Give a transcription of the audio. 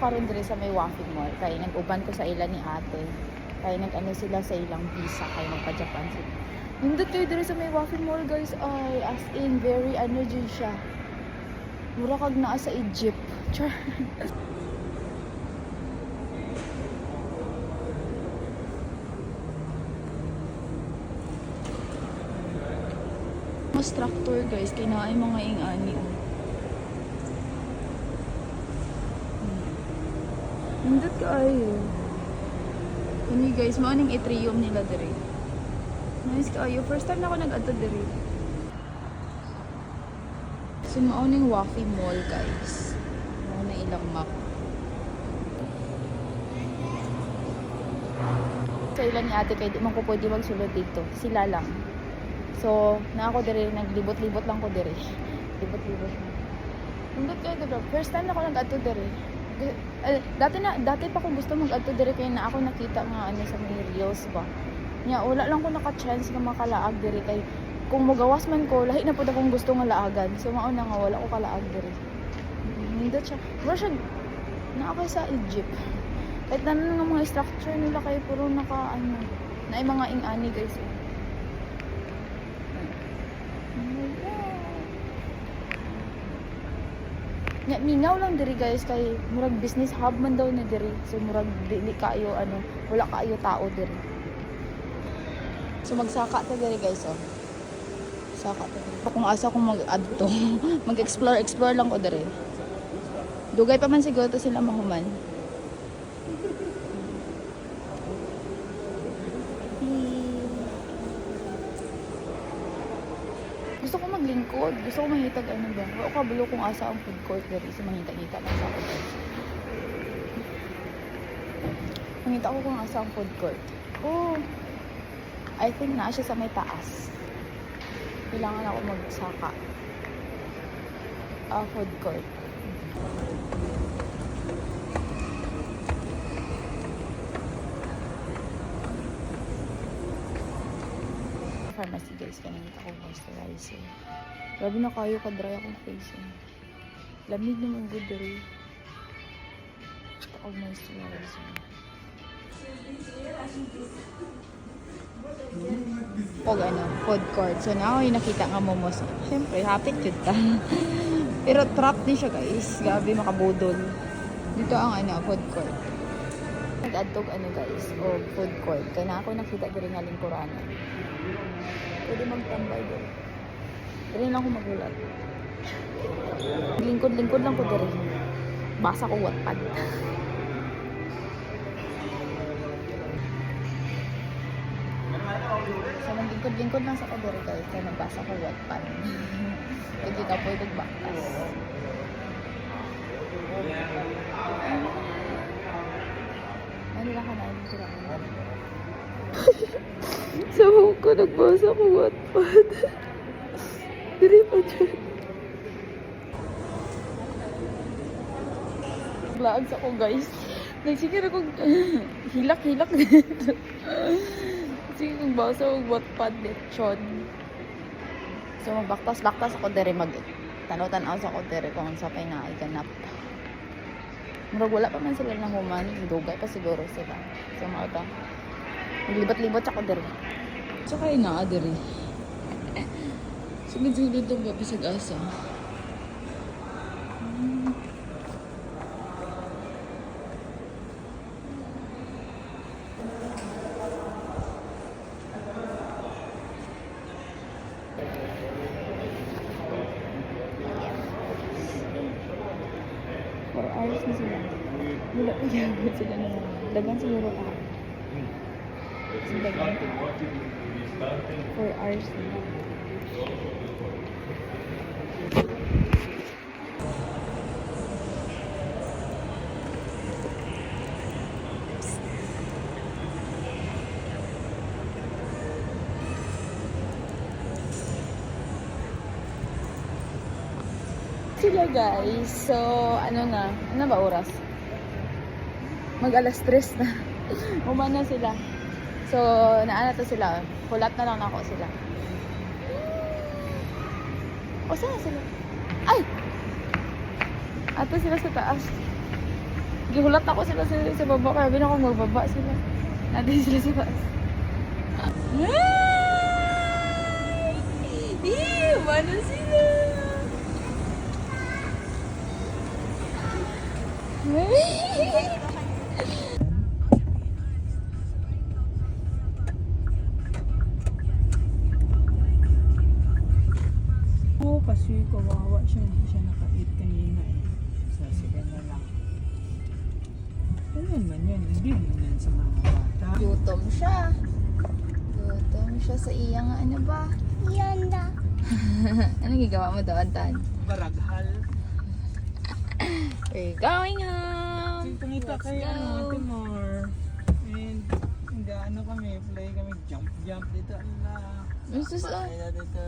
karon dire sa may Waffle Mall kay nag-uban ko sa ila ni ate. Kay nag-ano sila sa ilang visa kay magpa-Japan sila. Nindot kayo dire sa may Waffle Mall guys ay as in very ano dyan siya. Mura kag naa sa Egypt. Char. Mas tractor guys, kay naay mga ingani. oh. Nindot kaayo. Kani guys, mao ning atrium nila dire. Nice kaayo. First time na ako nag-adto dire. So mao ning Wafi Mall guys. Mao na ilang map. Sa ilan ni ate kay di man ko pwede magsulod dito. Sila lang. So, na ako dire naglibot-libot lang ko dire. Libot-libot. Nindot kayo diba? First time na ako nag-adto dire. Eh, dati na dati pa ko gusto mag-adto dire kay na ako nakita nga ano sa may reels ba. Nya wala lang ko naka-chance nga makalaag dire kay kung magawas man ko lahi na pud akong gusto nga laagan. So mao na nga wala ko kalaag dire. Nindot siya. Mura siya na ako sa Egypt. Kahit na nga mga structure nila kay puro naka ano na mga ingani guys. eh. Oh Nya mingaw lang diri guys kay murag business hub man daw ni diri. So murag dili kaayo ano, wala kaayo tao diri. So magsaka ta diri guys oh. Saka ta diri. Kung asa kong mag-adto, mag-explore explore lang ko diri. Dugay pa man siguro to sila mahuman. Gusto ko maglingkod. Gusto ko mahitag ano ba. O kabalo kung asa ang food court diri sa mangita-ngita lang sa ako. guys. Mangita ko kung asa ang food court. Oh. I think na siya sa may taas. Kailangan ako magsaka. Ah, food court. Pharmacy guys kanina ako moisturizer grabe na kayo ka-dry akong face eh. lamig naman good dere ako moisturizer Pag ano, food court. So, na ako yung nakita nga momos. Siyempre, happy cute ta. Pero trap din siya guys. Gabi makabudol. Dito ang ano, food court. Nag-adtog ano guys, o food court. Kaya na ako nakita din nga lingkuranan. Pwede magtambay doon. Dali lang ako magulat. Lingkod-lingkod lang ko dali. Basa ko wattpad. so, naglingkod-lingkod lang sa ko dali guys. Kaya nagbasa ko wattpad. Hindi ka pwede baktas. Ano lang ka na lingkuranan. Sa buhok ko, nagbasa ko wattpad. Dili pa dyan. Vlogs ako guys. Nagsigir ako hilak-hilak dito. Sige, nagbasa ko wattpad lechon. So, magbaktas-baktas ako dere mag tanaw-tanaw sa ako dere kung sa pay na. Murag wala pa man sila ng human, dugay pa siguro sila. So, mga ta. Naglibat-libat ako dere. So, kayo na, dere. Sunod-sunod itong babasag asa. Hours na sila. Wala pa yabot sila na Dagan siguro ka. Dagan. Four hours na. Sila guys. So, ano na? Ano ba oras? Mag alas tres na. Umana sila. So, naana to sila. Hulat na lang ako sila. O, saan sila? Ay! Ato sila sa taas. Gihulat ako sila sa, sa baba. Kaya bin ako magbaba sila. Natin sila sa taas. Ew! Ano sila? Oo, kasi kawawa siya. Hindi siya naka-eat kanina eh. So, sige na lang. Ganyan man yan. Hindi man yan sa mga bata. Gutom siya. Gutom siya sa iyang ano ba? Yanda. Anong gigawa mo doon, Tan? Baraghal. We're going home. Let's kay ano. Timor. And, ano kami, play kami, jump, jump dito. Ano sus- Pakay na dito,